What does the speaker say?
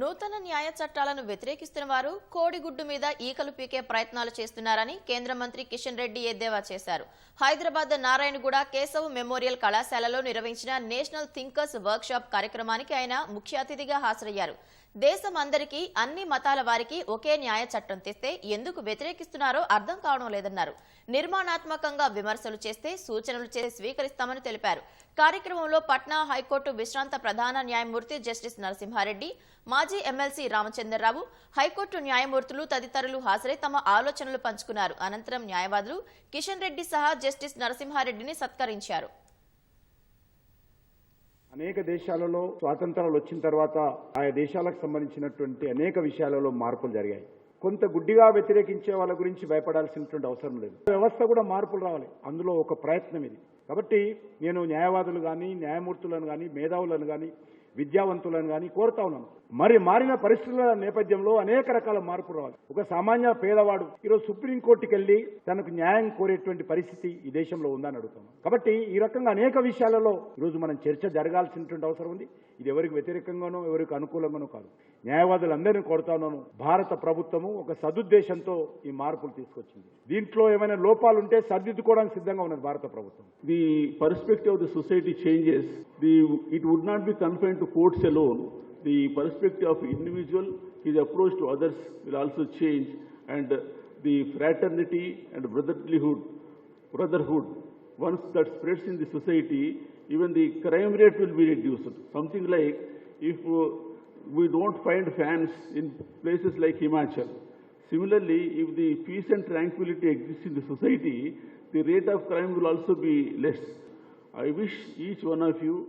నూతన న్యాయ చట్టాలను వ్యతిరేకిస్తున్న వారు కోడిగుడ్డు మీద ఈకలు పీకే ప్రయత్నాలు చేస్తున్నారని కేంద్ర మంత్రి కిషన్ రెడ్డి ఎద్దేవా చేశారు. హైదరాబాద్ నారాయణగూడ కేశవ్ మెమోరియల్ కళాశాలలో నిర్వహించిన నేషనల్ థింకర్స్ వర్క్షాప్ కార్యక్రమానికి ఆయన ముఖ్య అతిథిగా హాజరయ్యారు. దేశం అందరికీ అన్ని మతాల వారికి ఒకే న్యాయ చట్టం తెస్తే ఎందుకు వ్యతిరేకిస్తున్నారో అర్థం కావడం లేదన్నారు. నిర్మాణాత్మకంగా విమర్శలు చేస్తే సూచనలు చేసి స్వీకరిస్తామని తెలిపారు. కార్యక్రమంలో పట్నా హైకోర్టు విశ్రాంత ప్రధాన న్యాయమూర్తి జస్టిస్ నరసింహారెడ్డి మా మాజీ ఎమ్మెల్సీ రామచంద్రరావు హైకోర్టు న్యాయమూర్తులు తదితరులు హాజరై తమ ఆలోచనలు పంచుకున్నారు. అనంతరం న్యాయవాదులు కిషన్ రెడ్డి సహా జస్టిస్ నరసింహారెడ్డిని సత్కరించారు. అనేక దేశాలలో స్వాతంత్రాలు వచ్చిన తర్వాత ఆయా దేశాలకు సంబంధించినటువంటి అనేక విషయాలలో మార్పులు జరిగాయి. కొంత గుడ్డిగా వ్యతిరేకించే వాళ్ళ గురించి భయపడాల్సినటువంటి అవసరం లేదు. వ్యవస్థ కూడా మార్పులు రావాలి. అందులో ఒక ప్రయత్నం ఇది. కాబట్టి నేను న్యాయవాదులు కానీ న్యాయమూర్తులను కానీ మేధావులను కానీ విద్యావంతులను కానీ కోరుతా ఉన్నాను. మరి మారిన పరిస్థితుల నేపథ్యంలో అనేక రకాల మార్పులు రావాలి. ఒక సామాన్య పేదవాడు ఈరోజు సుప్రీంకోర్టుకి వెళ్ళి తనకు న్యాయం కోరేటువంటి పరిస్థితి ఈ దేశంలో ఉందని అడుగుతాం కాబట్టి ఈ రకంగా అనేక విషయాలలో ఈరోజు మనం చర్చ జరగాల్సినటువంటి అవసరం ఉంది. ఇది ఎవరికి వ్యతిరేకంగానో ఎవరికి అనుకూలంగానో కాదు. న్యాయవాదులందరినీ కోరుతా భారత ప్రభుత్వము ఒక సదుద్దేశంతో ఈ మార్పులు తీసుకొచ్చింది. దీంట్లో ఏమైనా లోపాలు ఉంటే సర్దిద్దుకోవడానికి సిద్ధంగా ఉన్నది భారత ప్రభుత్వం. The perspective of the society changes the it would not be confine to courts alone The perspective of individual, his approach to others will also change and the fraternity and brotherlyhood, brotherhood, once that spreads in the society, even the crime rate will be reduced. Something like if we don't find fans in places like Himachal, Similarly, if the peace and tranquility exists in the society, the rate of crime will also be less. I wish each one of you